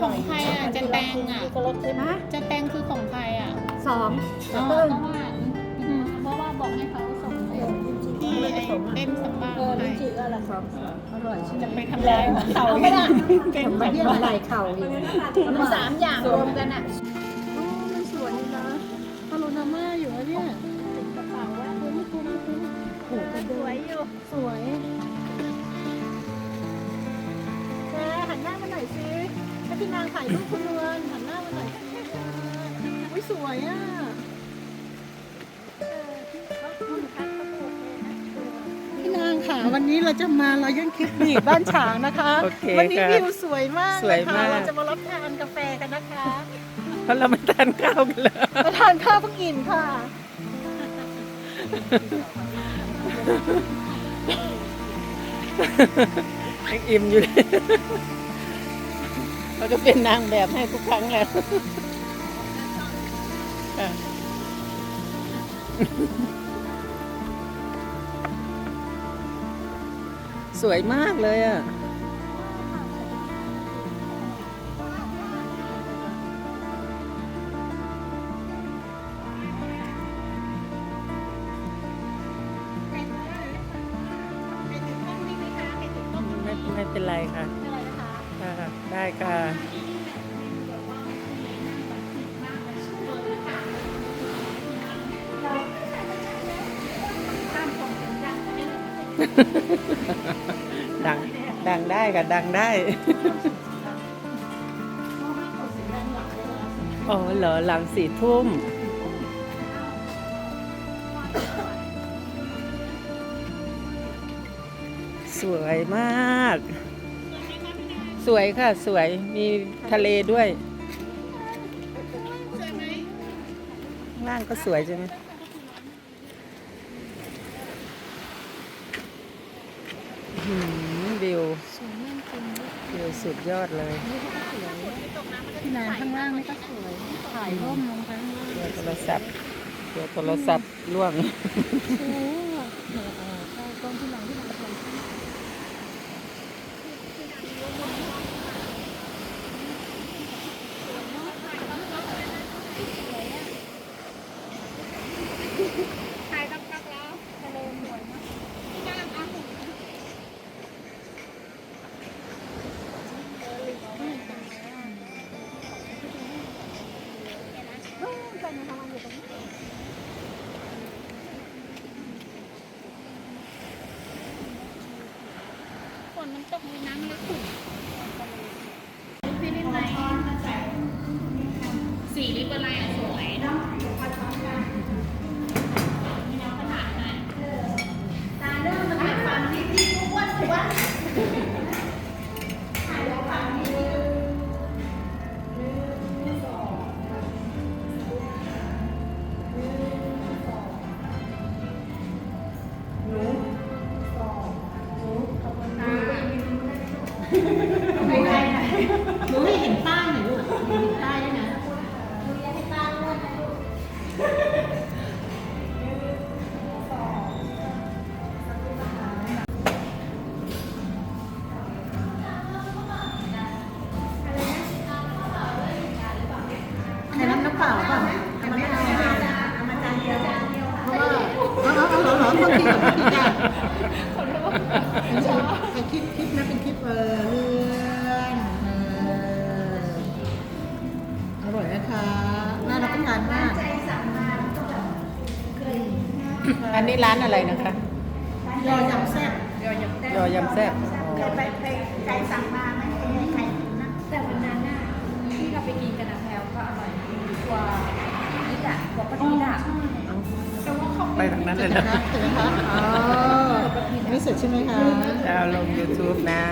ของใครอะจะแตงอะก็รสใช่ไหมจะแตงคือของใครอะสองอ๋อเพิ่มเพราะว่าอืมเพราะว่าบอกให้เขาส่งที่ไอ้เต็มสปาเออไปลิ้นจี่ก็ละสองอร่อยใช่ไหมจะไปทำลายของเขาเอาไม่ได้เต็มมาสเยี่ยมปาไหล่เข่าอีกมันสามอย่างรวมกันอะโอ้มันสวยนะพาโรนาม่าอยู่อะเนี่ยติดกระเป๋าว่าคุ้มคุ้มคุ้มโอ้โหสวยอยู่สวย พี่นางถ่ายรูปคุณนวลหันหน้ามาหน่อยสิอุ้ยสวยอะเออพี่เขาคุณคัดเขาโอเคนะพี่นางค่ะวันนี้เราจะมาเรายังคลิปบีบ้านฉางนะคะ โอเควันี้ค่ะวิวสวยมากสวยนะคะมาก เราจะมารับทานกาแฟกันนะคะเพราะเราไม่ทานข้าวกันเลยมาทานข้าวเพิ่งกินค่ะ ยังอิ่มอยู่เลย เราก็เป็นนางแบบให้ทุกครั้งแล้วสวยมากเลยอะไม่ไม่เป็นไรค่ะ ได้ค่ะดัง ดังได้ค่ะดังได้ อ๋อเหรอหลังสี่ทุ่ม สวยมาก สวยค่ะสวยมีทะเลด้วยสวยไหมข้างล่างก็สวยใช่ไหมอื้อหือวิวสวยมากจริงวิวสุดยอดเลยพี่นางข้างล่างนี่ก็สวยถ่ายร่มลงข้างล่างเดี๋ยวโทรศัพท์เดี๋ยวโทรศัพท์ล่วง โอ้โหเออเออใช่กล้องพี่นางพี่นางทำ ถ่ายกับกับแล้วทะเลสวยมากพี่กำลังเอาหุ่น เออใจมันทำงานอยู่ตรงนี้ ฝนมัน ตกในน้ำแล้วขุ่น เปล่าเอามาเอามาจานเดียวเพราะว่าเอาเอาเอาเหรอคนกินกับคนกินกันเป็นคลิปคลิปนะเป็นคลิปเออเรื่องเอออร่อยนะคะน่ารับประทานมากอันนี้ร้านอะไรนะคะ ยอยำแซ่บยอยำแซ่บอ๋อไปไปใครสั่งมา อะกว่าปาทีอะไปทางนั้นเลยนะนะถึงคะอ๋อไม่เสร็จใช่ไหมคะจะเอาลง YouTube นะ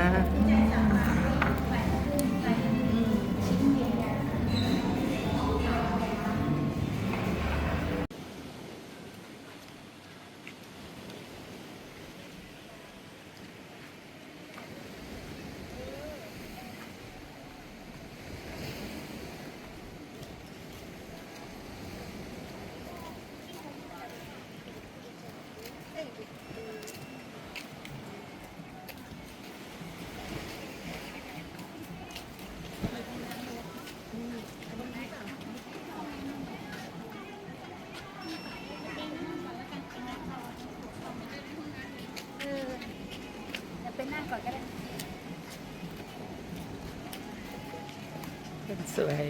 ก่อนก็ได้สวย